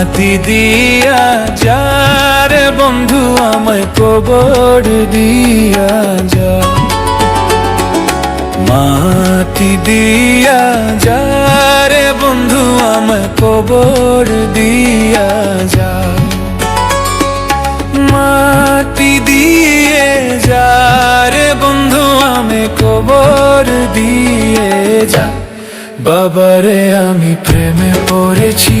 মাটি দিয়া যারে বন্ধু আমায় কবর দিয়া যা মাটি দিয়া যারে বন্ধু আমায় কবর দিয়া যা মাটি দিয়ে যারে বন্ধু আমি কবর দিয়ে যা বাবারে, আমি প্রেমে পড়েছি।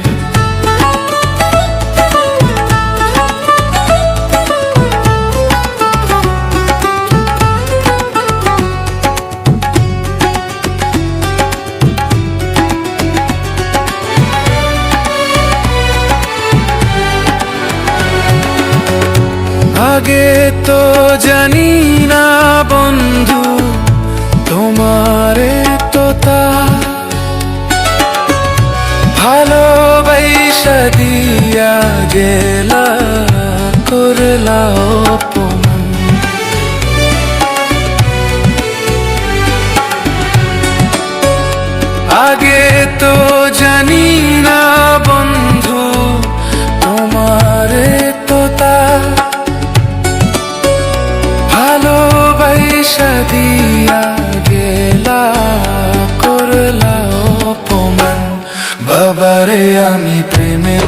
আগে তো জানি না বন্ধু, তোমারে তো তা ভালোবাসা দিয়া গেলা, করলা অপমান। আগে তো জানি না বন্ধু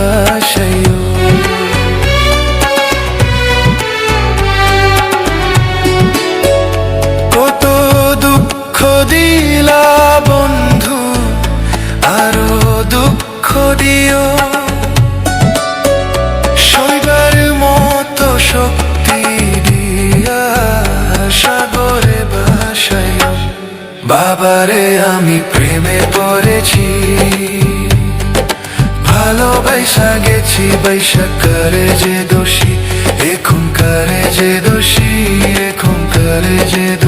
i show you ভালোবাসা গেছি বৈশা করে যে দোষী এখন করে যে দোষী এখন করে যে দোষী।